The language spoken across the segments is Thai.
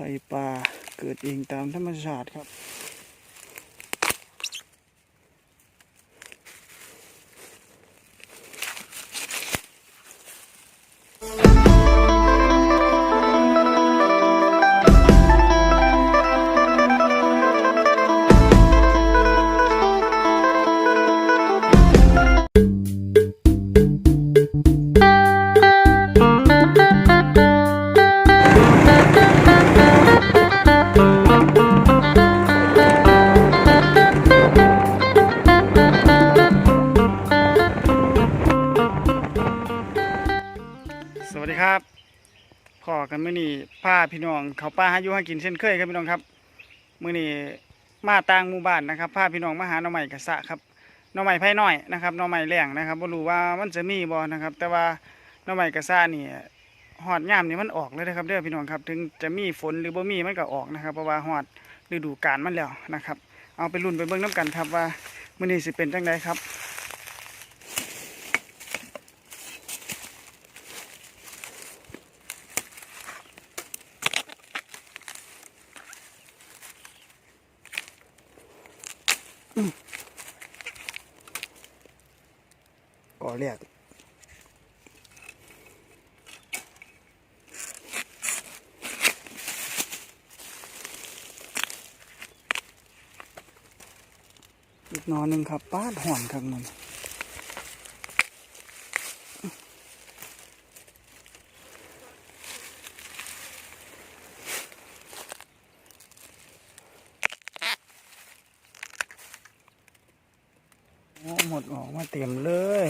ไฟป่าเกิดเองตามธรรมชาติครับ มื้าพี่น้องเขาป้าหาอยู่หากินเช่นเคยครับพี่น้องครับมื้อนี้มาต่างหมู่บ้านนะครับพาพี่น้องมาหาหน่อไม้กระสะครับหน่อไม้ไผ่น้อยนะครับหน่อไม้แรงนะครับบ่รู้ว่ามันจะมีบ่นะครับ แต่ว่าหน่อไม้กระสะนี่ฮอดย่ามนี่มันออกเลยนะครับเด้อพี่น้องครับ ถึงจะมีฝนหรือบ่มีมันก็ออกนะครับ เพราะว่าฮอดฤดูกาลมันแล้วนะครับ เอาไปลุ้นไปเบิ่งน้กันครับว่ามื้อนี้สิเป็นจังไดครับ อีกนอนหนึ่งครับป้าดห่อนครับมันหมดออกมาเต็มเลย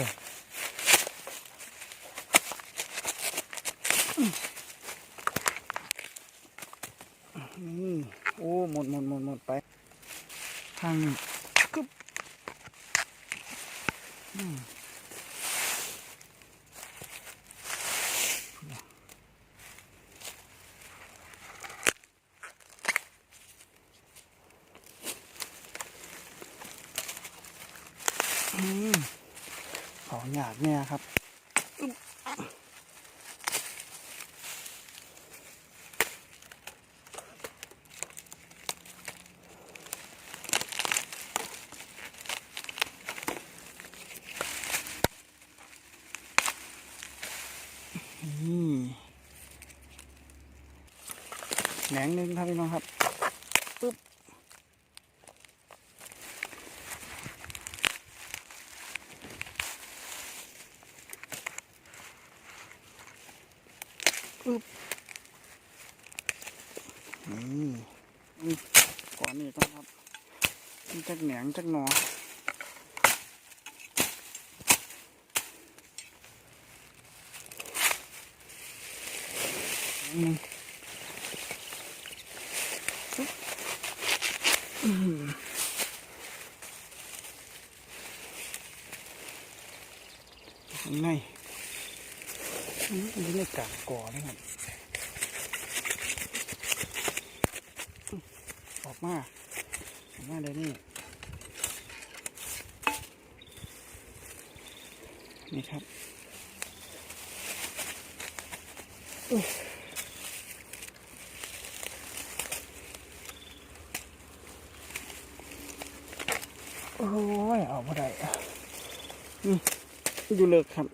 นี่โอ้ หมดหมดหมดหมดไปทางนี้ กึบอืมอืมขอหยาดเนี่ยครับอึ๊บนี่แห นงหนึ่งครับพี่น้องครับปึ๊บปึ๊บนี่ก่อนนี้ก่อนครับนี่จักแหนงจักหนออืมปึ๊บอืม ข้างในอืมอยู่ในกาบก่อนะครับ ออกมาออกมาเลยนี้นี่ครับ โอ้ย เอาบ่ได้อะนี่ อยู่เลิกครับ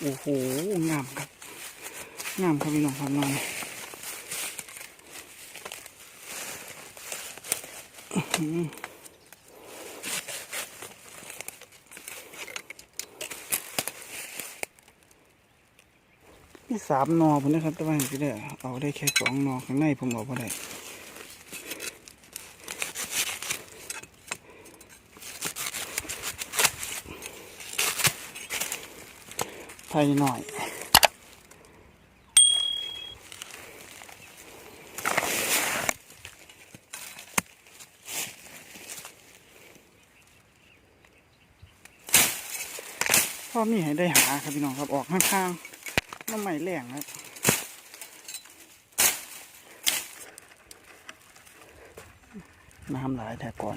โอ้โห งามครับ งามครับพี่น้องครับน้องนี้นี่สามนอผมนะครับแต่ว่าเห็นจะได้เอาได้แค่สองนอข้างในผมเอาบ่ได้ ไทยหน่อยพ่อมีให้ได้หาครับพี่น้องครับออกข้างๆน้ำใหม่แรงครับน้ำหลายแต่ก่อน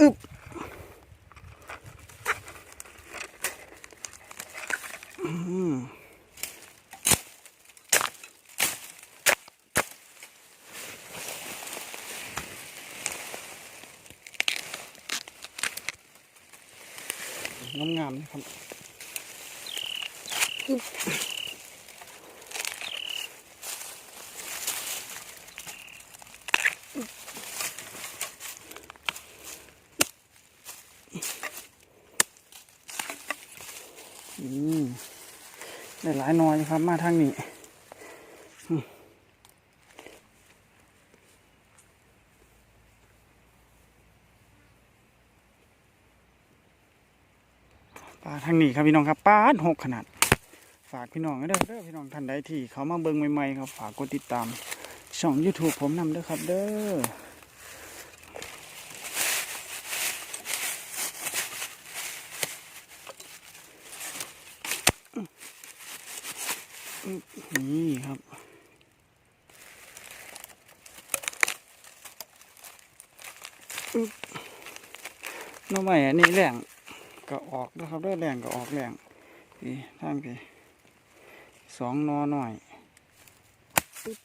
อึบ งามๆนะครับอืมได้หลายน้อยครับมาทางนี้ ปลาทางนี้ครับพี่น้องครับปลาหกขนาด ฝากพี่น้องเด้อเด้อพี่น้องท่านใดที่เขามาเบิ่งใหม่ๆครับฝากกดติดตามช่อง YouTube ผมนำเด้อครับเด้อนี่ครับน้องใหม่อันนี้แหล่ง ก็ออกนะครับเด้อแรงก็ออกแรงพี่ทางพี่สองนอหน่อยปึ๊บ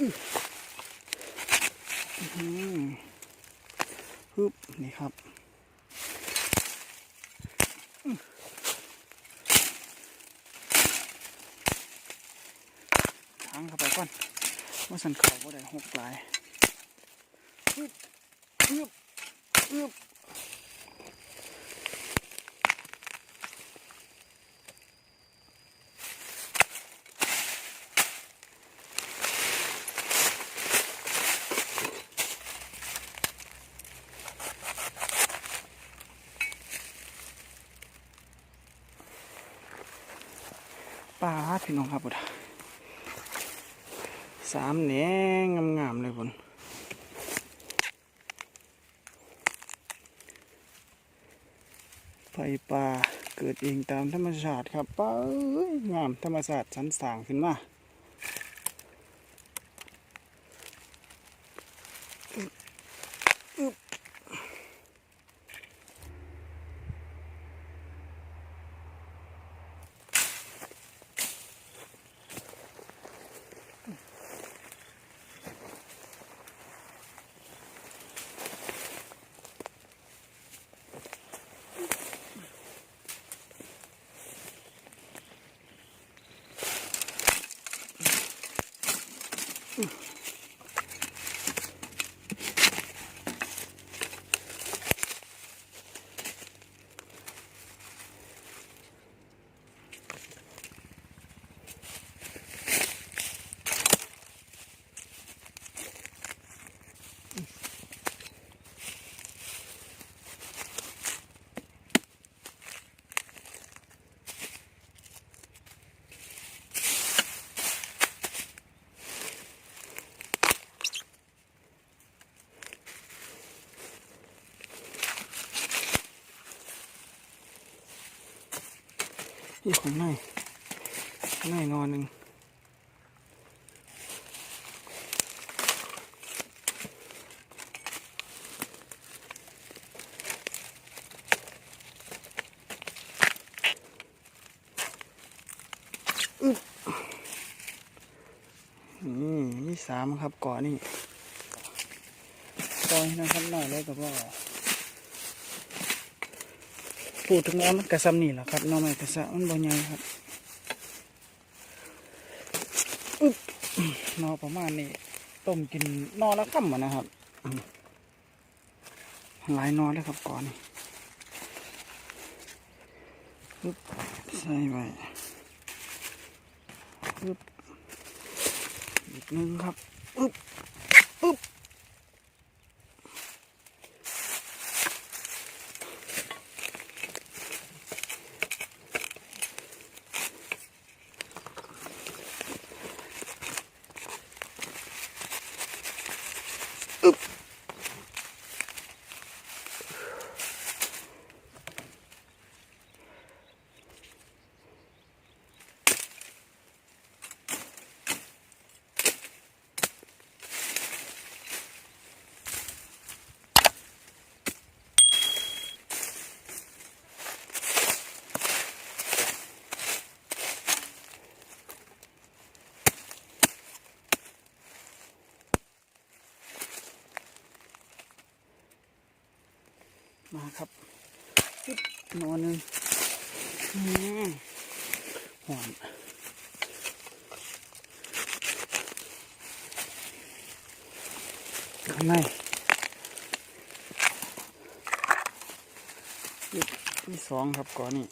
อืมฮึ นี่ครับทางเข้าไปก่อนว่าสันเขาก็ได้หกหลายอึบอึบอึบ พี่น้องครับบุตรสามแหนงงามๆเลยบุญไฟป่าเกิดเองตามธรรมชาติครับป้าเอ้ยงามธรรมชาติสันสางขึ้นมา นี่ของในข้างในอนหนึ่งนี่มีสามครับก่อนนี่ปล่อยนะครับหน่อยแล้วก็ว่า พูดถึงแล้วมันกระซำนี่แหละครับน้องไม้กระซะมันบ่ใหญ่ครับอึ๊บนอประมาณนี้ต้มกินหนอละค่ำอะนะครับหลายนอเลยครับก่อนนี่ปึ๊บใส่ไว้ปึ๊บอีกนึงครับปึ๊บปึ๊บ อ ปึ๊บห นอนหนึ่งอืมหอนข้างในจุดที่สองครับก่อนนี่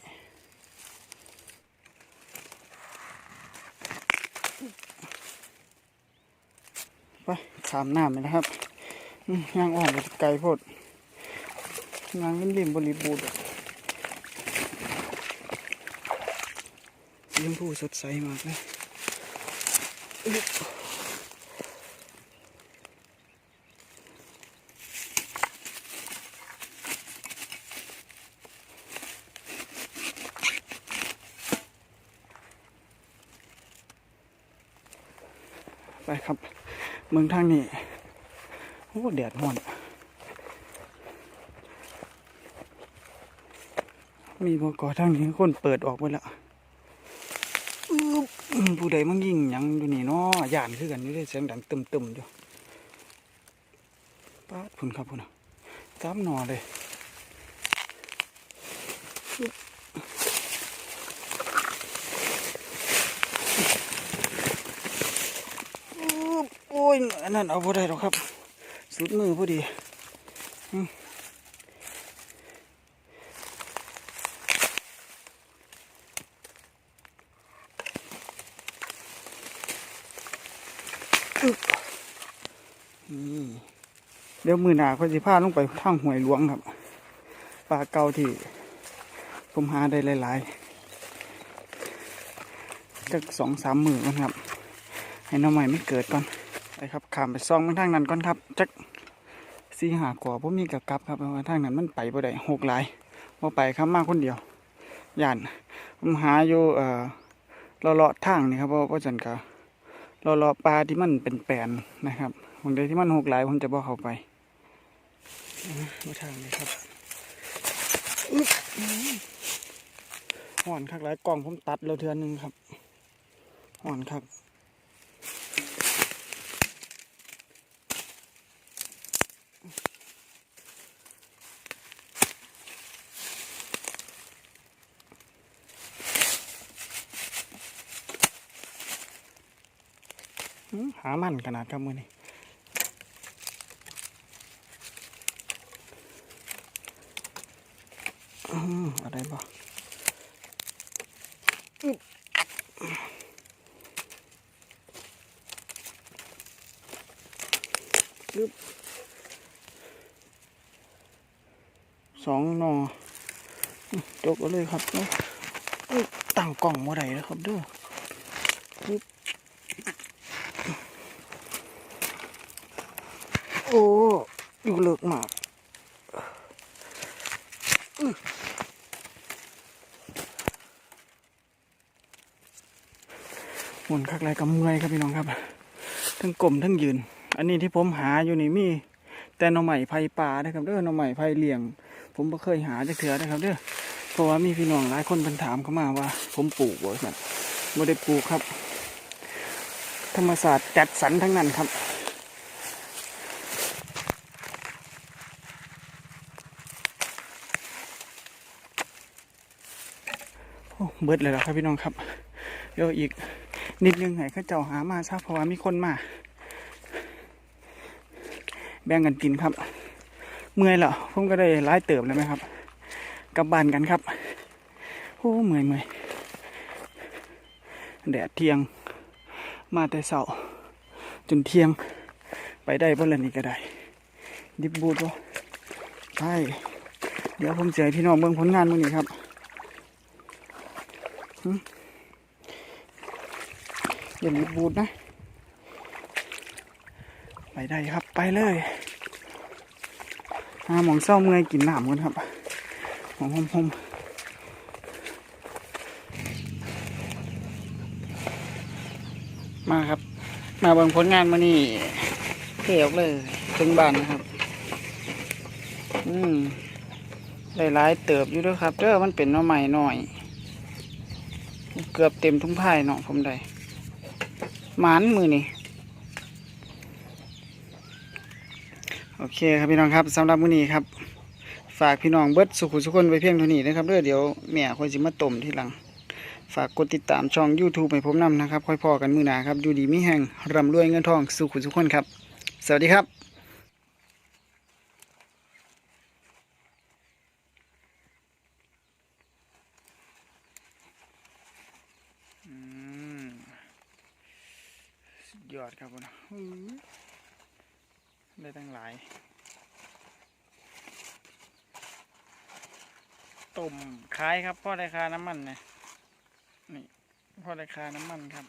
ไปขามหน้ำเลยนะครับย่างอ่อนไปไกลโพดย่างริมริมบริบูรณ์ ชมพูสดใสมากเลยไปครับ เมืองทางนี้โอ้แดดร้อนมีบกอทางนี้คนเปิดออกไปแล้ว ผู้ใดมั่งยิงยังอยู่นี่เนาะย่านคือกันอยู่ได้เสียงดังตึมๆอยู่ป้าดพุ่นครับพุ่นอะตามหนอเลยอื้อโอ้ยนนั้นเอาบ่ได้หรอกครับ สุดมือพอดี เดี๋ยวมือหนาเขาจะพาลงไปทางห้วยหลวงครับปลาเก่าที่ ผมหาได้หลายๆจักสองสามมือก่อนครับ ให้น้องใหม่ไม่เกิดก่อนไปครับขามไปซองไปทางนั้นก่อนครับจักสีหากว่าผมมีกับกลับครับเพราะว่าทางนั้นมันไปบ่ได้หกหลายพอไปครับมาคนเดียวย่านผมหาอยู่เอ่อเลาะทางนี่ครับเพราะว่าจันกะ เลาะๆปลาที่มันเป็นแปนนะครับบางทีที่มันหกหลายผมจะบอกเขาไปมาทางนี้ครับห่อนคักหลายกล่องผมตัดแล้วเทือนหนึ่งครับห่อนคัก หามันขนาดครับมือนี้อืมอะไรบ่อึ๊บสองนอจกเลยครับเนาะอุ๊ยตั้งกล่องบ่ได้แล้วครับเด้ออึ๊บ โอ้อยู่เลิกมากหมุนคักไรกับเมื่อยครับพี่น้องครับ ทั้งกลมทั้งยืน อันนี้ที่ผมหาอยู่นี่มี แต่หน่อใหม่ไผ่ป่านะครับเด้อหน่อใหม่ไผ่เลี้ยง ผมไม่เคยหาจะเถื่อนะครับเด้อเพราะว่ามีพี่น้องหลายคนเป็นถามเข้ามาว่า ผมปลูกบ่ครับไม่ได้ปลูกครับ ธรรมศาสตร์จัดสรรทั้งนั้นครับ เบิดเลยแล้วครับพี่น้องครับ เดี๋ยวอีกนิดนึงให้ข้าเจ้าหามาซะเพราะว่ามีคนมา แบ่งกันกินครับ เมื่อยแล้วผมก็ได้ร้ายเติบเลยไหมครับ กลับบ้านกันครับโอ้เมื่อยเมื่อยแดดเที่ยง มาแต่เสาจนเที่ยง ไปได้เพื่อนนี่ก็ได้ ดิบบูดวะใช่เดี๋ยวผมจะให้พี่น้องเบิ่งผลงานมื้อนี้ครับ อย่าลืมบูดนะ ไปได้ครับไปเลยหาหมองเศร้าเมื่อยกินหน้ำกันครับหอมหอมๆมาครับ มาเบิ่งผลงานมานี่เที่ยวเลยถึงบ้านนะครับ อืมหลายเติบอยู่ด้วยครับเด้อมันเป็นน้อใหม่หน่อย เกือบเต็มทุ่งไผ่เนาะผมได้หมานมือนี่โอเคครับพี่น้องครับสำหรับมื้อนี้ครับ ฝากพี่น้องเบิดสุขุสุคนไว้เพียงเท่านี้นะครับเด้อเดี๋ยวแม่ค่อยสิมาต้มทีหลัง ฝากกดติดตามช่อง YouTube ให้ผมนำนะครับ ค่อยพอกันมือหนาครับอยู่ดีมีแห่งร่ำรวยเงินทองสุขุสุคนครับ สวัสดีครับ อืมสุด ยอดครับผมอื้อได้ตั้งหลาย ต้มขายครับพ่อได้คาน้ำมันนะนี่พ่อได้คาน้ำมันครับ